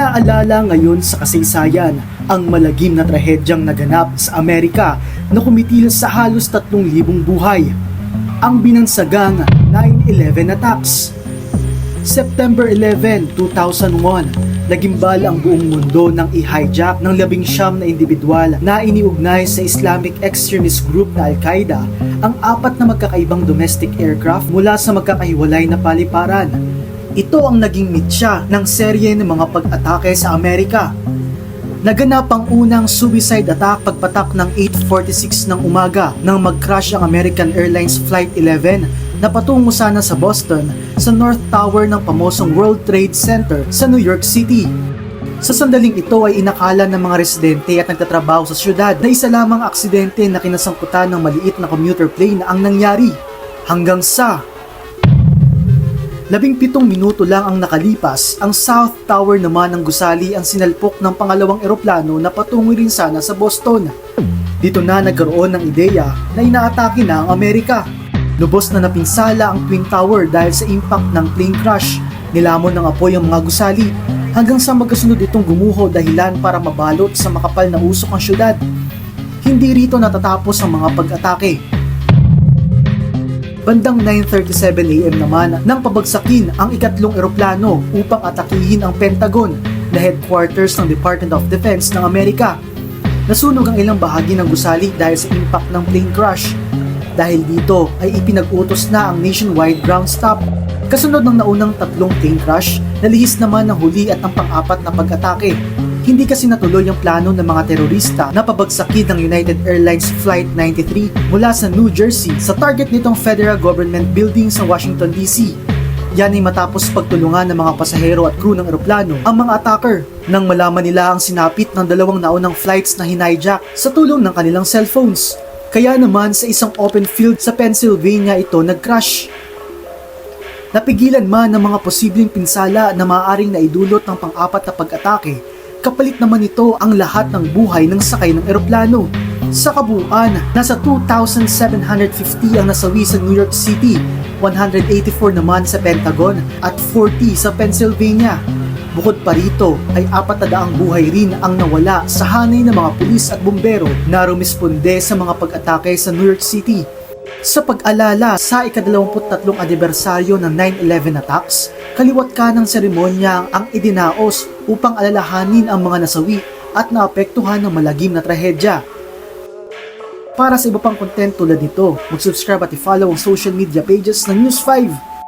Inaalala ngayon sa kasaysayan ang malagim na trahedyang naganap sa Amerika na kumitil sa halos 3,000 buhay. Ang binansagang 9-11 attacks. September 11, 2001, nagimbal ang buong mundo nang i-hijack ng labing siyam na individual na iniugnay sa Islamic extremist group na Al-Qaeda ang apat na magkakaibang domestic aircraft mula sa magkakahiwalay na paliparan. Ito ang naging mitya ng serye ng mga pag-atake sa Amerika. Naganap ang unang suicide attack pagpatak ng 8.46 ng umaga nang mag-crash ang American Airlines Flight 11 na patungo sana sa Boston sa North Tower ng pamosong World Trade Center sa New York City. Sa sandaling ito ay inakala ng mga residente at nagtatrabaho sa syudad na isa lamang aksidente na kinasangkutan ng maliit na commuter plane ang nangyari. Hanggang sa Labing pitong minuto lang ang nakalipas, ang South Tower naman ng gusali ang sinalpok ng pangalawang eroplano na patungo rin sana sa Boston. Dito na nagkaroon ng ideya na inaatake na ang Amerika. Lubos na napinsala ang Twin Tower dahil sa impact ng plane crash. Nilamon ng apoy ang mga gusali hanggang sa magkasunod itong gumuho dahilan para mabalot sa makapal na usok ang syudad. Hindi rito natatapos ang mga pag-atake. Bandang 9.37 am naman nang pabagsakin ang ikatlong eroplano upang atakihin ang Pentagon na headquarters ng Department of Defense ng Amerika. Nasunog ang ilang bahagi ng gusali dahil sa impact ng plane crash. Dahil dito ay ipinag-utos na ang nationwide ground stop. Kasunod ng naunang tatlong plane crash, nalihis naman ang huli at ang pang-apat na pag-atake. Hindi kasi natuloy ang plano ng mga terorista na pabagsakin ng United Airlines Flight 93 mula sa New Jersey sa target nitong Federal Government Building sa Washington DC. Yan ay matapos pagtulungan ng mga pasahero at crew ng eroplano ang mga attacker nang malaman nila ang sinapit ng dalawang naunang flights na hinijak sa tulong ng kanilang cellphones. Kaya naman sa isang open field sa Pennsylvania ito nag-crash. Napigilan man ng mga posibleng pinsala na maaaring naidulot ng pang-apat na pag-atake, kapalit naman ito ang lahat ng buhay ng sakay ng eroplano. Sa kabuuan, nasa 2,750 ang nasawi sa New York City, 184 naman sa Pentagon at 40 sa Pennsylvania. Bukod pa rito ay apat buhay rin ang nawala sa hanay ng mga pulis at bumbero na rumisponde sa mga pag-atake sa New York City. Sa pag-alala sa ikadalawamput-tatlong anibersaryo ng 9-11 attacks, kaliwat ka ng seremonya ang idinaos upang alalahanin ang mga nasawi at naapektuhan ng malagim na trahedya. Para sa iba pang content tulad nito, mag-subscribe at i-follow ang social media pages ng News 5.